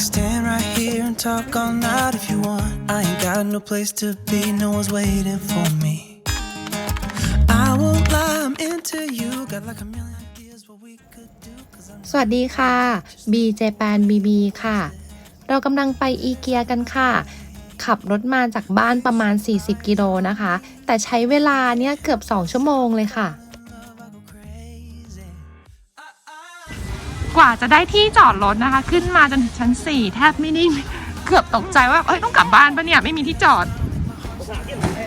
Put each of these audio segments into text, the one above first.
can stand right here and talk all night if you want. I ain't got no place to be, no one's waiting for me. I won't lie, I'm into you. Got like a million ideas what we could do. Cause I'm สวัสดีค่ะ B Japan BB ค่ะ เรากำลังไปอีเกียกันค่ะ ขับรถมาจากบ้านประมาณ 40 กิโลนะคะ แต่ใช้เวลาเนี่ยเกือบ 2 ชั่วโมงเลยค่ะ ว่าจะได้ที่จอดรถนะคะ ขึ้นมาจนถึงชั้น 4 แทบไม่ได้เกือบตกใจว่าเอ้ยต้องกลับบ้านปะเนี่ยไม่มีที่จอด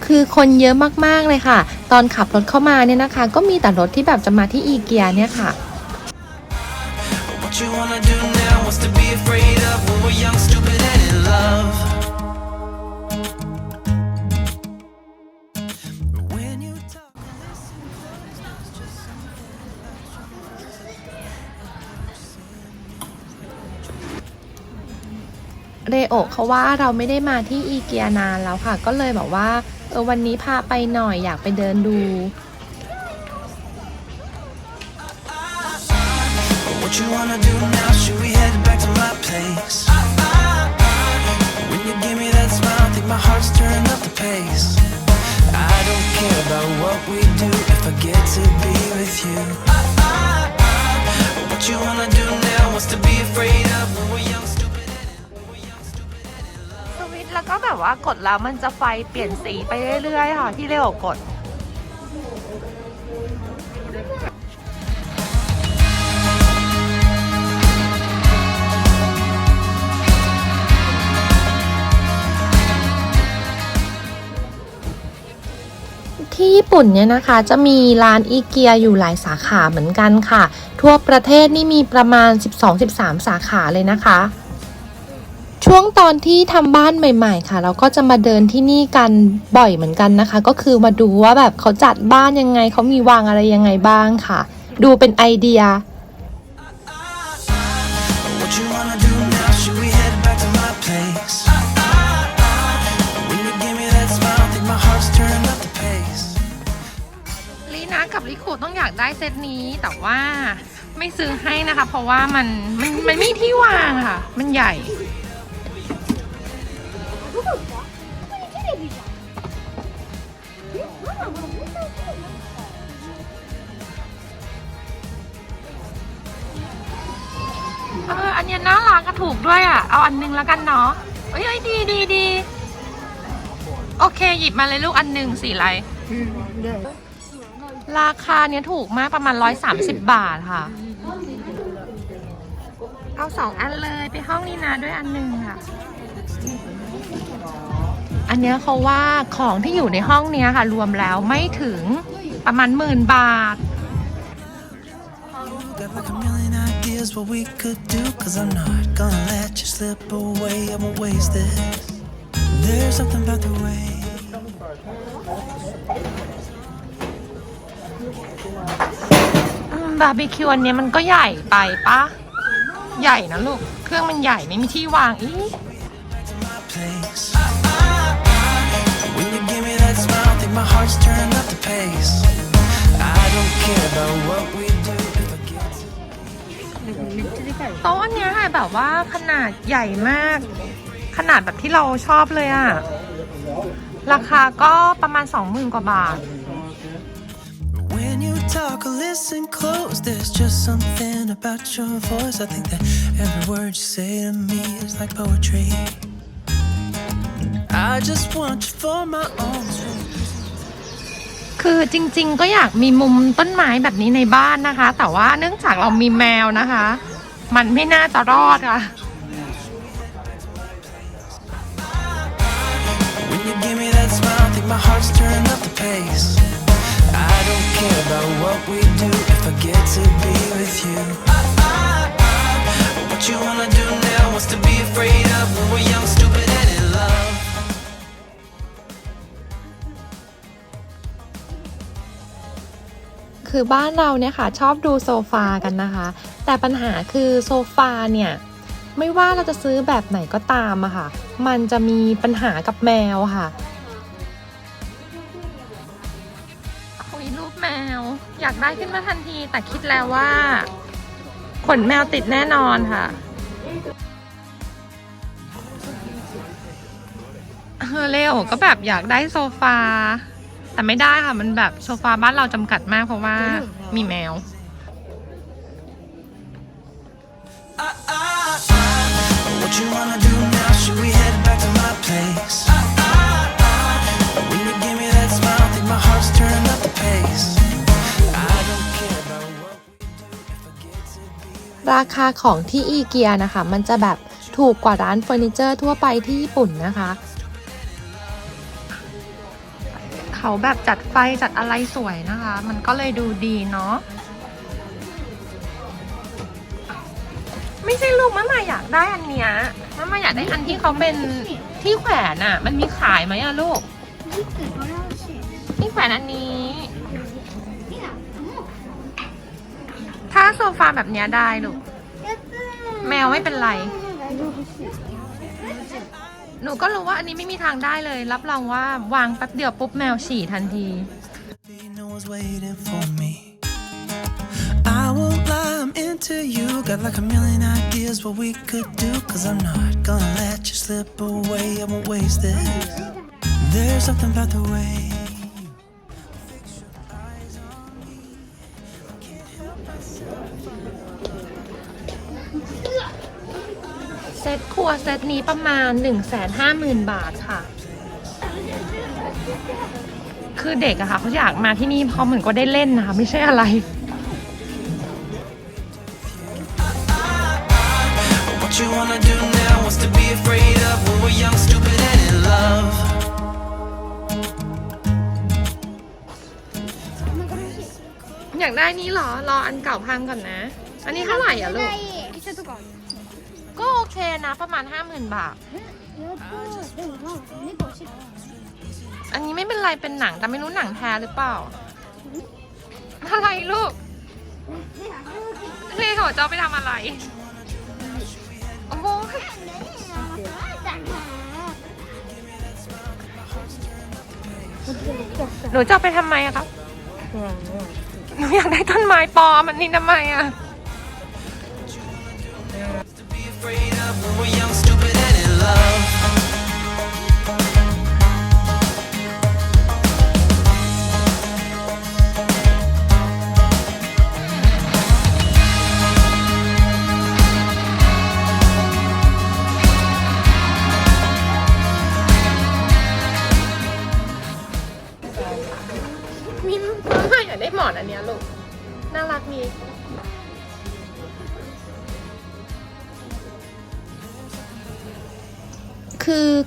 คือคนเยอะมากๆเลยค่ะ ตอนขับรถเข้ามาเนี่ยนะคะ ก็มีแต่รถที่แบบจะมาที่อีเกียเนี่ยค่ะ What you wanna do now? What's to be afraid เรโอะเขาว่าเราไม่ได้มาที่อีเกียนานแล้วค่ะ ก็เลยบอกว่าเออวันนี้พาไปหน่อยอยากไปเดินดู What you wanna do now? Should we head back to my place? When you give me that smile, I think my heart's turned up the pace. I don't care about what we do if I get to be with you. What you wanna do now? What's to be afraid of when we're young, แล้วก็แบบว่ากดแล้วมันจะไฟเปลี่ยนสีไปเรื่อยๆค่ะ ที่เร็วกดที่ญี่ปุ่นเนี่ยนะคะจะมีร้านอีเกียอยู่หลายสาขาเหมือนกันค่ะ ทั่วประเทศนี่มีประมาณ 12-13 สาขาเลยนะคะ ช่วงตอนที่ทำบ้านใหม่ๆ ค่ะ เราก็จะมาเดินที่นี่กันบ่อยเหมือนกันนะคะ ก็คือมาดูว่าแบบเขาจัดบ้านยังไงเขามีวางอะไรยังไงบ้างค่ะ ดูเป็นไอเดีย What you wanna do now? Should we head back to my place? When you give me that smile, I think my heart's turned up the pace. ลีนะกับลิคูต้องอยากได้เซตนี้แต่ว่าไม่ซื้อให้นะคะ เพราะว่ามันมันมันไม่มีที่วางค่ะ มันใหญ่ เอออันเนี้ยน่ารักก็ถูกด้วยอะ เอาอันนึงแล้วกันเนาะเอ้ยเอ้ยดีดีดีโอเค หยิบมาเลยลูกอันหนึ่งสีอะไร ราคาเนี้ยถูกมากประมาณ130บาทค่ะ เอาสองอันเลยไปห้องนี้นะด้วยอันหนึ่งค่ะ อันเนี้ยเขาว่าของที่อยู่ในห้องเนี้ยค่ะ รวมแล้วไม่ถึงประมาณหมื่นบาท Got like a million ideas what we could do. Cause I'm not gonna let you slip away. I won't waste this. There's something about the way. อืมบาร์บีคิวอันเนี้ยมันก็ใหญ่ไปปะใหญ่นะลูก เครื่องมันใหญ่ไม่มีที่วางอี to my place. When you give me that smile, I think my heart's turned up the pace. I don't care about what we do if I get to. โต๊ะอันเนี้ยค่ะแบบว่าขนาดใหญ่มาก ขนาดแบบที่เราชอบเลยอะราคาก็ประมาณ 20,000 กว่าบาท When you talk or listen close, there's just something about your voice. I think that every word you say to me is like poetry. I just want you for my own. คือจริงๆ ก็อยากมีมุมต้นไม้แบบนี้ในบ้านนะคะ แต่ว่าเนื่องจากเรามีแมวนะคะ มันไม่น่าจะรอดค่ะ When you give me that smile, think my heart's turned up the pace. I don't care about what we do if I get to be with you. What you wanna do now? What's to be afraid of when we're young, stupid, and in love? คือบ้านเราเนี่ยค่ะชอบดูโซฟากันนะคะ แต่ปัญหาคือโซฟาเนี่ยไม่ว่าเราจะซื้อแบบไหนก็ตามอะค่ะ มันจะมีปัญหากับแมวค่ะคุยรูปแมว อยากได้ขึ้นมาทันทีแต่คิดแล้วว่า ขนแมวติดแน่นอนค่ะเฮเร็วก็แบบอยากได้โซฟา แต่ไม่ได้ค่ะ มันแบบโซฟาบ้านเราจำกัดมากเพราะว่ามีแมว What you wanna do now? Should we head back to my place? When you give me that smile, think my heart's turning up the pace. I don't care about what we do if I get to be ราคาของที่อีเกียนะคะ มันจะแบบถูกกว่าร้านเฟอร์นิเจอร์ทั่วไปที่ญี่ปุ่นนะคะ เขาแบบจัดไฟจัดอะไรสวยนะคะ มันก็เลยดูดีเนาะไม่ใช่ลูกมามาอยากได้อันเนี้ยมามาอยากได้อันที่เขาเป็นที่แขวนอะมันมีขายไหมอะลูกที่แขวนอันนี้ ถ้าโซฟาแบบเนี้ยได้ลูก แมวไม่เป็นไร หนูก็รู้ว่าอันนี้ไม่มีทางได้เลย รับรองว่าวางแป๊บเดียวปุ๊บแมวฉี่ทันที No one's waiting for me. I won't lie, I'm into you. Got like a million ideas what we could do. Cause I'm not gonna let you slip away. I won't waste this. There's something about the way. you fix your eyes on me. I can't help myself. เซตครัวเซตนี้ประมาณ 1 5 0 0 0 0 บาทค่ะ คือเด็กอะค่ะเขาอยากมาที่นี่เพราะเหมือนก็ได้เล่นนะคะ ไม่ใช่อะไร What you wanna do now? What's to be afraid of when we're young, stupid, and in love? อยากได้นี้เหรอ รออันเก่าพังก่อนนะ อันนี้เท่าไหร่อะลูก 医者とか ก็โอเคนะประมาณห้าหมื่นบาท อันนี้ไม่เป็นไรเป็นหนังแต่ไม่รู้หนังแท้หรือเปล่า อะไรลูกเรย์ของเจ้าไปทำอะไร โอ้โหหนูจะาไปทำไมอะครับ หนูอยากได้ต้นไม้ปลอมอันนี้ทำไมอะ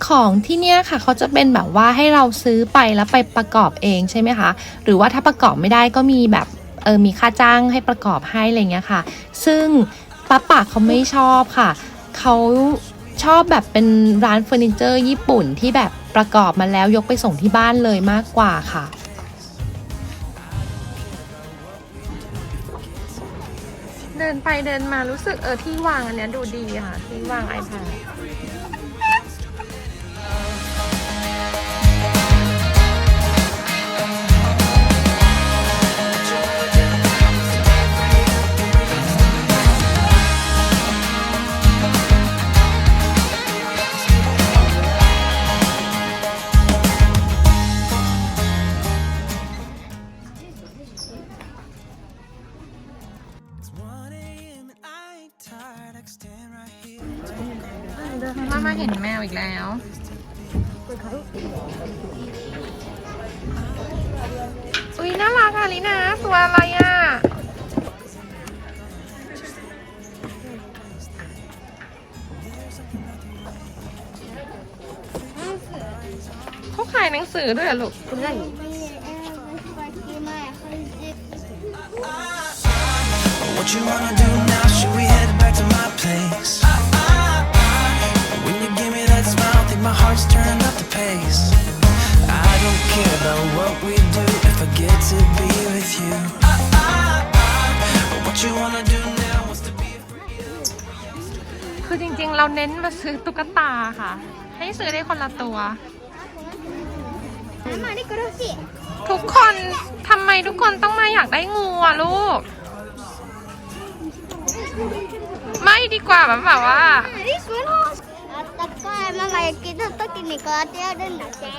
ของที่เนี่ยค่ะเขาจะเป็นแบบว่าให้เราซื้อไปแล้วไปประกอบเองใช่ไหมคะ หรือว่าถ้าประกอบไม่ได้ก็มีแบบเออมีค่าจ้างให้ประกอบให้อะไรเงี้ยค่ะ ซึ่งป้าป่าเขาไม่ชอบค่ะ เขาชอบแบบเป็นร้านเฟอร์นิเจอร์ญี่ปุ่นที่แบบประกอบมาแล้วยกไปส่งที่บ้านเลยมากกว่าค่ะเดินไปเดินมารู้สึกเออที่วางอันเนี้ยดูดีค่ะ ที่วาง iPad here. มามาเห็นแมวอีกแล้ว อุ้ยน่ารักอะลินาตัวอะไรอะ เขาขายหนังสือด้วยเหรอลูก What you wanna do now? Should we head back to my place? think my heart's turning up the pace. I don't care about what we do if I get to be with you. What you wanna do now? What's to be afraid of? คือจริงๆ เราเน้นมาซื้อตุ๊กตาค่ะ ให้ซื้อได้คนละตัว ママリコ欲しい ทุกคนทำไมทุกคนต้องมาอยากได้งูอ่ะลูก ไม่ดีกว่าแบบแบบว่า リコ欲し ก็ไอ้มามากินต้องกินอีกก็เตี้ยด้วยนะเจ๊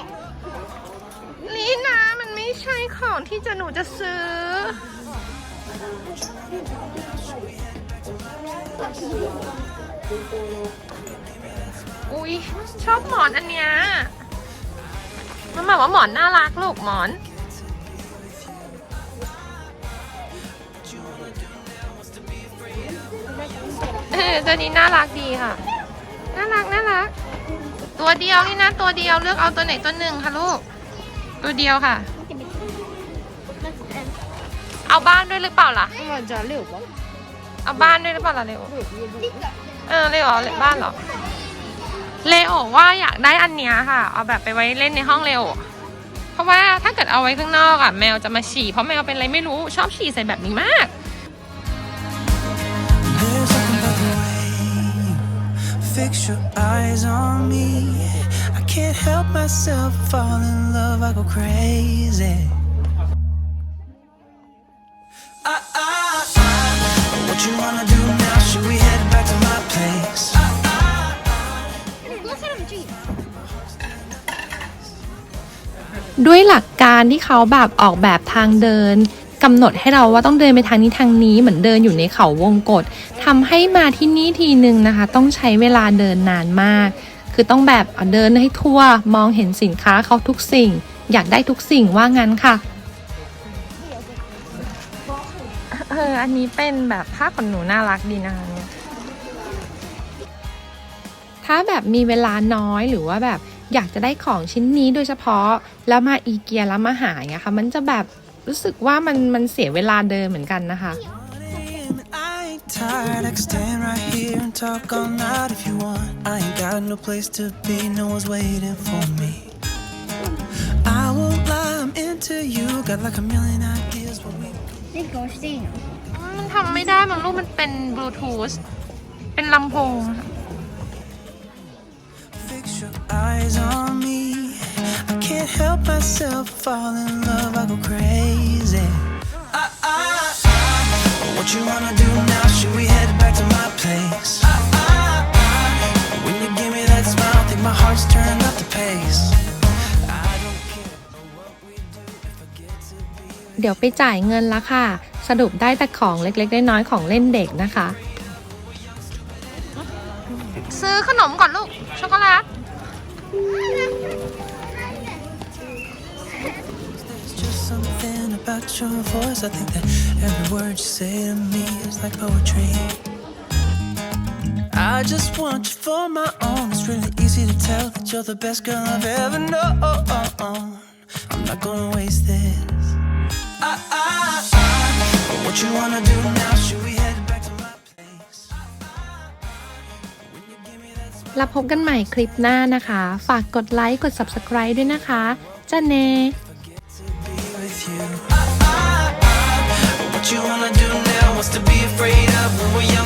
นี่นะมันไม่ใช่ของที่จะหนูจะซื้อ อุ้ยชอบหมอนอันเนี้ยมันหมายว่าหมอนน่ารักลูกหมอนเออตัวนี้น่ารักดีค่ะ น่ารักน่ารัก ตัวเดียวนี่นะ ตัวเดียวเลือกเอาตัวไหนตัวหนึ่งค่ะลูก ตัวเดียวค่ะ เอาบ้านด้วยหรือเปล่าล่ะจะเร็วปะเอาบ้านด้วยหรือเปล่าล่ะเลโอเออเลโอบ้านหรอ เลโอว่าอยากได้อันเนี้ยค่ะ เอาแบบไปไว้เล่นในห้องเลโอเพราะว่าถ้าเกิดเอาไว้ข้างนอกอะแมวจะมาฉี่เพราะแมวเป็นอะไรไม่รู้ชอบฉี่ใส่แบบนี้มาก fix your eyes on me. I can't help myself, fall in love, I go crazy. I, I, I, what you wanna do now? Should we head back to my place? I, I, I. Look at him, Jeep. ด้วยหลักการที่เขาแบบออกแบบทางเดินกำหนดให้เราว่าต้องเดินไปทางนี้ทางนี้เหมือนเดินอยู่ในเขาวงกฏ ทำให้มาที่นี่ทีนึงนะคะ ต้องใช้เวลาเดินนานมาก คือต้องแบบเอาเดินให้ทั่วมองเห็นสินค้าเขาทุกสิ่ง อยากได้ทุกสิ่งว่างั้นค่ะเอออันนี้เป็นแบบผ้าขนหนูน่ารักดีนะคะเนี่ยถ้าแบบมีเวลาน้อยหรือว่าแบบอยากจะได้ของชิ้นนี้โดยเฉพาะแล้วมาอีเกียแล้วมาหาอย่างเงี้ยค่ะ มันจะแบบรู้สึกว่ามันมันเสียเวลาเดินเหมือนกันนะคะ And I ain't tired, I can stand right here and talk all night if you want. I ain't got no place to be, no one's waiting for me. I won't lie, I'm into you, got like a million ideas. What we นี่โกชซี่มันทำไม่ได้มันลูกมันเป็นบลูทูธเป็นลำโพง fix your eyes on me. I can't help myself, fall in love, I go crazy. I, I, I, what you wanna do? เดี๋ยวไปจ่ายเงินละค่ะ สรุปได้แต่ของเล็กๆน้อยๆของเล่นเด็กนะคะ ซื้อขนมก่อนลูก ช็อกโกแลตเ What you wanna do now? Should we head back to my place? แล้วพบกันใหม่คลิปหน้านะคะ ฝากกดไลค์กด subscribe ด้วยนะคะจะเน Forget to be with you. I, I, I, what you wanna do now? What's to be afraid of when we're young?